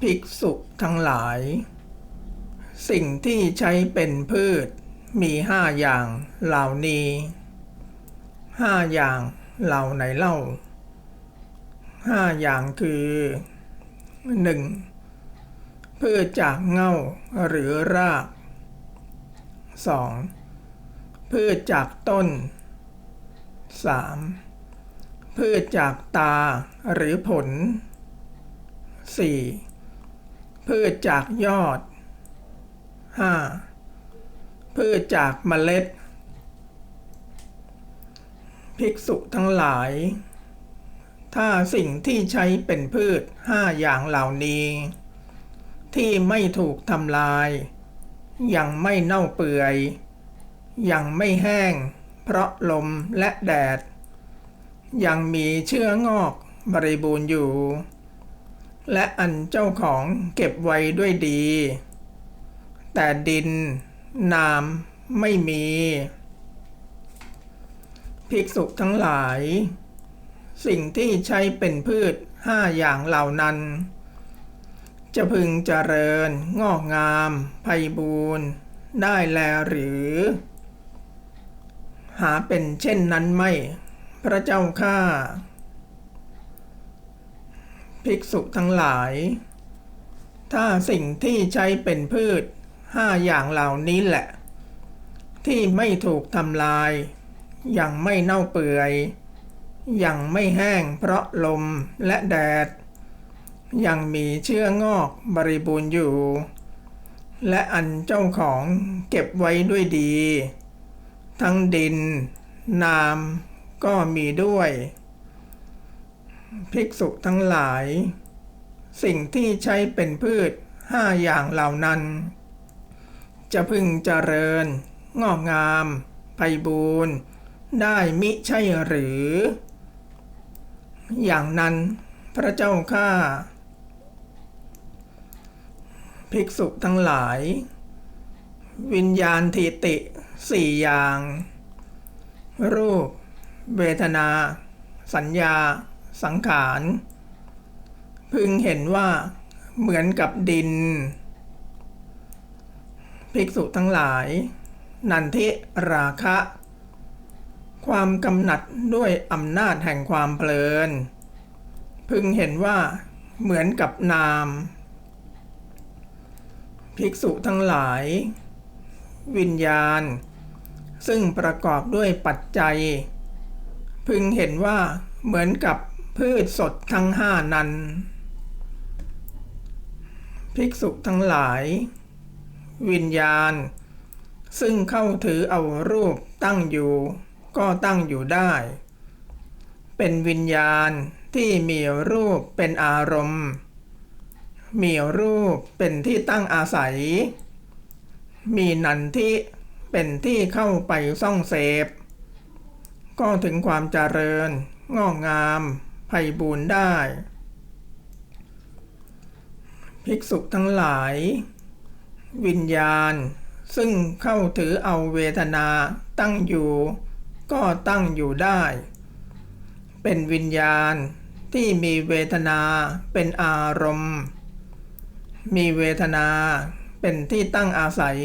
ภิกษุทั้งหลาย สิ่งที่ใช้เป็นพืชมีห้าอย่างเหล่านี้ห้าอย่างเหล่าไหนเล่าห้าอย่างคือหนึ่งพืชจากเง่าหรือรากสองพืชจากต้นสามพืชจากตาหรือผลสี่ พืชจากยอดห้าพืชจากเมล็ด ภิกษุทั้งหลาย ถ้าสิ่งที่ใช้เป็นพืชห้าอย่างเหล่านี้ ที่ไม่ถูกทำลาย ยังไม่เน่าเปื่อย ยังไม่แห้ง เพราะลมและแดด ยังมีเชื้องอกบริบูรณ์อยู่ และอันเจ้าของเก็บไว้ด้วยดี แต่ดิน นามไม่มี ภิกษุทั้งหลาย สิ่งที่ใช้เป็นพืชห้าอย่างเหล่านั้น จะพึงเจริญ งอกงามไพบูรณ์ได้แลหรือ หาเป็นเช่นนั้นไม่ พระเจ้าข้า ภิกษุทั้งหลาย ถ้าสิ่งที่ใช้เป็นพืชห้าอย่างเหล่านี้แหละ ที่ไม่ถูกทำลาย ยังไม่เน่าเปื่อย ยังไม่แห้งเพราะลมและแดด ยังมีเชื้องอกบริบูรณ์อยู่ และอันเจ้าของเก็บไว้ด้วยดี ทั้งดินนามก็มีด้วย ภิกษุทั้งหลาย สิ่งที่ใช้เป็นพืชห้าอย่างเหล่านั้น จะพึงเจริญ งอกงามไพบูรณ์ได้มิใช่หรือ อย่างนั้นพระเจ้าข้าภิกษุทั้งหลาย วิญญาณทิติสี่อย่าง รูป เวทนา สัญญา สังขาร พึงเห็นว่าเหมือนกับดิน ภิกษุทั้งหลาย นันทิราคะ ความกำหนัดด้วยอำนาจแห่งความเพลิน พึงเห็นว่าเหมือนกับนาม ภิกษุทั้งหลาย วิญญาณ ซึ่งประกอบด้วยปัจจัย พึงเห็นว่าเหมือนกับ พืชสดทั้งห้านั้น ภิกษุทั้งหลาย วิญญาณ ซึ่งเข้าถือเอารูปตั้งอยู่ ก็ตั้งอยู่ได้ เป็นวิญญาณที่มีรูปเป็นอารมณ์ มีรูปเป็นที่ตั้งอาศัย มีนันทิเป็นที่เข้าไปซ่องเสพ ก็ถึงความเจริญงอกงาม ไพบูรณ์ได้ ภิกษุทั้งหลาย วิญญาณ ซึ่งเข้าถือเอาเวทนาตั้งอยู่ ก็ตั้งอยู่ได้ เป็นวิญญาณที่มีเวทนาเป็นอารมณ์ มีเวทนาเป็นที่ตั้งอาศัย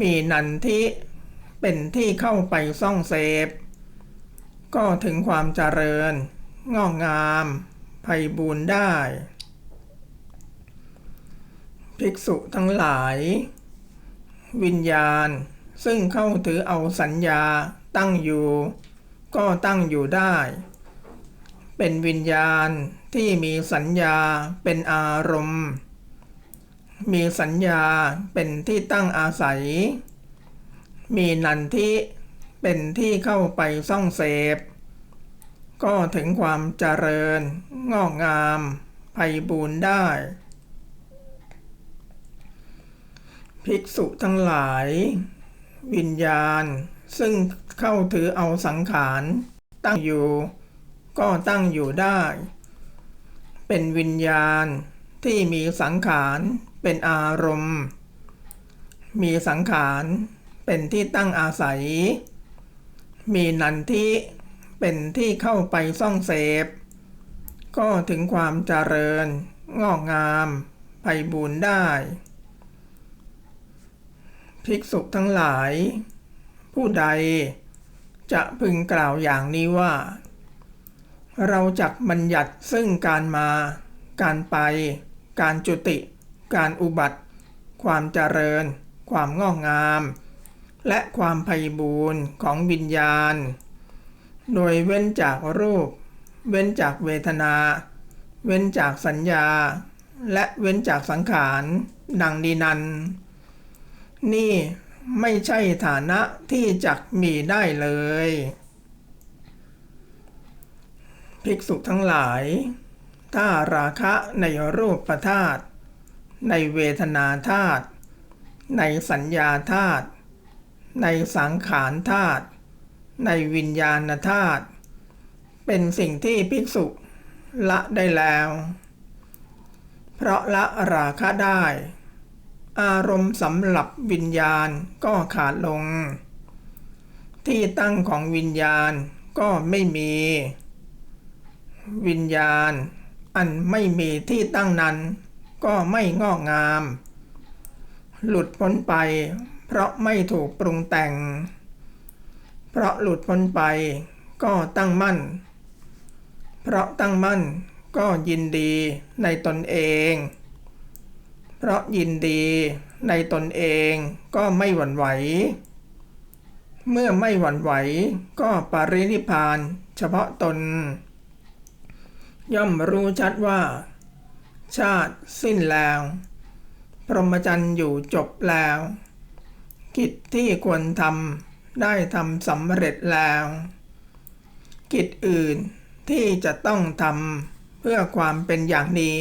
มีนันทิเป็นที่เข้าไปซ่องเสพ ก็ถึงความเจริญ งอกงามไพบูรณ์ได้ ภิกษุทั้งหลาย วิญญาณซึ่งเข้าถือเอาสัญญาตั้งอยู่ ก็ตั้งอยู่ได้ เป็นวิญญาณที่มีสัญญาเป็นอารมณ์ มีสัญญาเป็นที่ตั้งอาศัย มีนันทิ เป็นที่เข้าไปซ่องเสพ ก็ถึงความเจริญ งอกงามไพบูรณ์ได้ ภิกษุทั้งหลาย วิญญาณ ซึ่งเข้าถือเอาสังขาร ตั้งอยู่ ก็ตั้งอยู่ได้ เป็นวิญญาณที่มีสังขารเป็นอารมณ์ มีสังขารเป็นที่ตั้งอาศัย มีนันทิเป็นที่เข้าไปซ่องเสพ ก็ถึงความเจริญ งอกงามไพบูรได้ ภิกษุทั้งหลาย ผู้ใดจะพึงกล่าวอย่างนี้ว่า เราจักบัญญัติซึ่งการมา การไป การจุติ การอุบัติ ความเจริญ ความงอกงาม และความไพบูรณ์ของวิญญาณ โดยเว้นจากรูป เว้นจากเวทนา เว้นจากสัญญา และเว้นจากสังขาร ดังดีนัน นี่ไม่ใช่ฐานะที่จักมีได้เลย ภิกษุทั้งหลาย ถ้าราคะในรูปประธาตในเวทนาธาตุในสัญญาธาตุ ในสังขารธาตุในวิญญาณธาตุเป็นสิ่งที่ภิกษุละได้แล้ว เพราะละราคะได้ อารมณ์สำหรับวิญญาณก็ขาดลง ที่ตั้งของวิญญาณก็ไม่มี วิญญาณอันไม่มีที่ตั้งนั้นก็ไม่งอกงาม หลุดพ้นไป เพราะไม่ถูกปรุงแต่ง เพราะหลุดพ้นไปก็ตั้งมั่น เพราะตั้งมั่นก็ยินดีในตนเอง เพราะยินดีในตนเองก็ไม่หวั่นไหว เมื่อไม่หวั่นไหวก็ปรินิพพานเฉพาะตน ย่อมรู้ชัดว่า ชาติสิ้นแล้ว พรหมจรรย์อยู่จบแล้ว กิจที่ควรทำได้ทำสำเร็จแล้ว กิจอื่นที่จะต้องทำเพื่อความเป็นอย่างนี้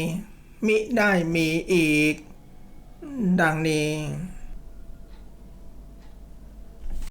มิได้มีอีก ดังนี้